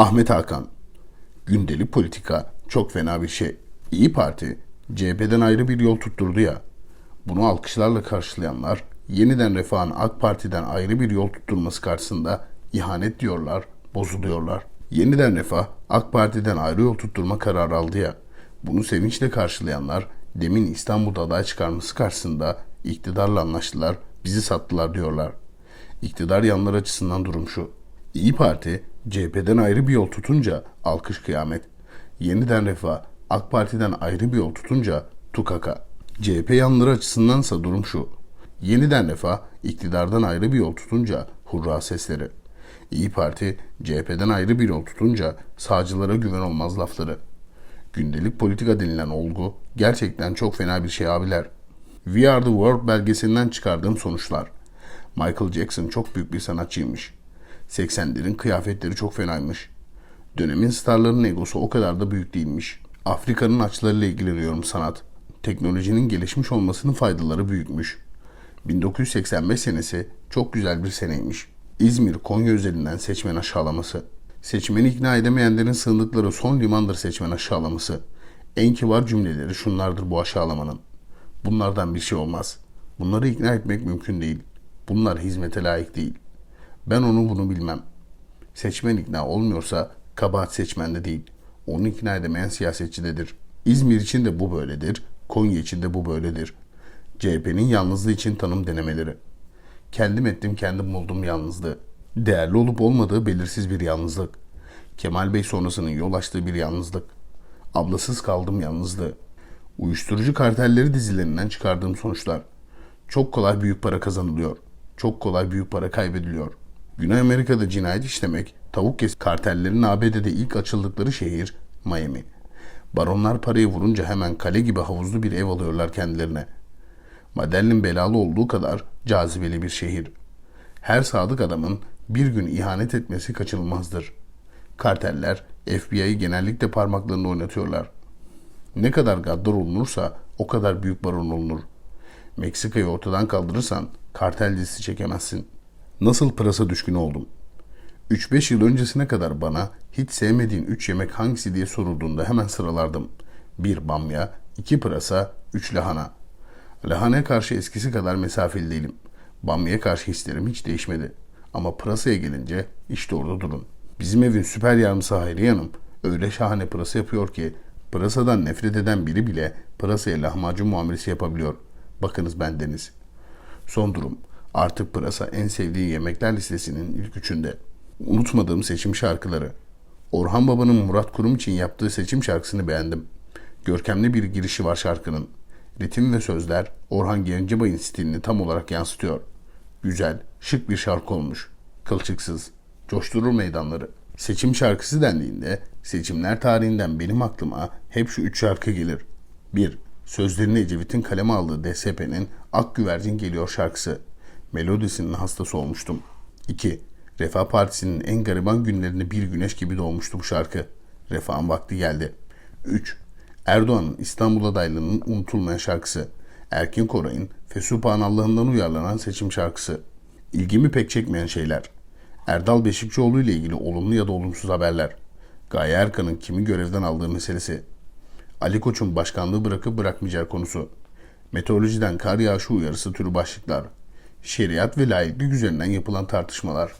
Ahmet Hakan. Gündelik politika çok fena bir şey. İyi Parti CHP'den ayrı bir yol tutturdu ya. Bunu alkışlarla karşılayanlar yeniden refahın AK Parti'den ayrı bir yol tutturması karşısında ihanet diyorlar, bozuluyorlar. Yeniden refah AK Parti'den ayrı yol tutturma kararı aldı ya. Bunu sevinçle karşılayanlar demin İstanbul'da aday çıkarması karşısında iktidarla anlaştılar, bizi sattılar diyorlar. İktidar yanlar açısından durum şu. İyi Parti CHP'den ayrı bir yol tutunca alkış kıyamet. Yeniden Refah AK Parti'den ayrı bir yol tutunca tukaka. CHP yanları açısındansa durum şu. Yeniden Refah iktidardan ayrı bir yol tutunca hurra sesleri. İyi Parti CHP'den ayrı bir yol tutunca sağcılara güven olmaz lafları. Gündelik politika denilen olgu gerçekten çok fena bir şey abiler. We Are The World belgesinden çıkardığım sonuçlar. Michael Jackson çok büyük bir sanatçıymış. 80'lerin kıyafetleri çok fenaymış. Dönemin starlarının egosu o kadar da büyük değilmiş. Afrika'nın açlarıyla ilgileniyorum sanat. Teknolojinin gelişmiş olmasının faydaları büyükmüş. 1985 senesi çok güzel bir seneymiş. İzmir, Konya üzerinden seçmen aşağılaması. Seçmeni ikna edemeyenlerin sığındıkları son limandır seçmen aşağılaması. En kibar cümleleri şunlardır bu aşağılamanın. Bunlardan bir şey olmaz. Bunları ikna etmek mümkün değil. Bunlar hizmete layık değil. Ben onu bunu bilmem. Seçmen ikna olmuyorsa kabahat seçmende değil. Onu ikna edemeyen siyasetçidedir. İzmir için de bu böyledir. Konya için de bu böyledir. CHP'nin yalnızlığı için tanım denemeleri. Kendim ettim kendim buldum yalnızlığı. Değerli olup olmadığı belirsiz bir yalnızlık. Kemal Bey sonrasının yol açtığı bir yalnızlık. Ablasız kaldım yalnızlığı. Uyuşturucu kartelleri dizilerinden çıkardığım sonuçlar. Çok kolay büyük para kazanılıyor. Çok kolay büyük para kaybediliyor. Güney Amerika'da cinayet işlemek, tavuk kes kartellerin ABD'de ilk açıldıkları şehir Miami. Baronlar parayı vurunca hemen kale gibi havuzlu bir ev alıyorlar kendilerine. Madel'in belalı olduğu kadar cazibeli bir şehir. Her sadık adamın bir gün ihanet etmesi kaçınılmazdır. Karteller FBI'yi genellikle parmaklarını oynatıyorlar. Ne kadar gaddar olunursa o kadar büyük baron olunur. Meksika'yı ortadan kaldırırsan kartel dizisi çekemezsin. Nasıl pırasa düşkünü oldum. 3-5 yıl öncesine kadar bana hiç sevmediğin 3 yemek hangisi diye sorulduğunda hemen sıralardım. 1 bamya, 2 pırasa, 3 lahana. Lahanaya karşı eskisi kadar mesafeli değilim. Bamya'ya karşı hislerim hiç değişmedi. Ama pırasaya gelince işte orada durun. Bizim evin süper yardımcısı Hayriye Hanım öyle şahane pırasa yapıyor ki pırasadan nefret eden biri bile pırasaya lahmacun muamelesi yapabiliyor. Bakınız bendeniz. Son durum. Artık pırasa en sevdiği yemekler listesinin ilk üçünde. Unutmadığım seçim şarkıları. Orhan Baba'nın Murat Kurum için yaptığı seçim şarkısını beğendim. Görkemli bir girişi var şarkının. Ritim ve sözler Orhan Gencebay'ın stilini tam olarak yansıtıyor. Güzel, şık bir şarkı olmuş. Kılçıksız, coşturur meydanları. Seçim şarkısı dendiğinde seçimler tarihinden benim aklıma hep şu üç şarkı gelir. 1. Sözlerini Ecevit'in kaleme aldığı DSP'nin Ak Güvercin Geliyor şarkısı. Melodisinin hastası olmuştum. 2. Refah Partisi'nin en gariban günlerinde bir güneş gibi doğmuştu bu şarkı. Refahın vakti geldi. 3. Erdoğan'ın İstanbul adaylığının unutulmayan şarkısı. Erkin Koray'ın Fesupan Allah'ından uyarlanan seçim şarkısı. İlgimi pek çekmeyen şeyler. Erdal Beşikçioğlu ile ilgili olumlu ya da olumsuz haberler. Gaye Erkan'ın kimi görevden aldığı meselesi. Ali Koç'un başkanlığı bırakıp bırakmayacağı konusu. Meteorolojiden kar yağışı uyarısı türü başlıklar. Şeriat ve laiklik üzerinden yapılan tartışmalar.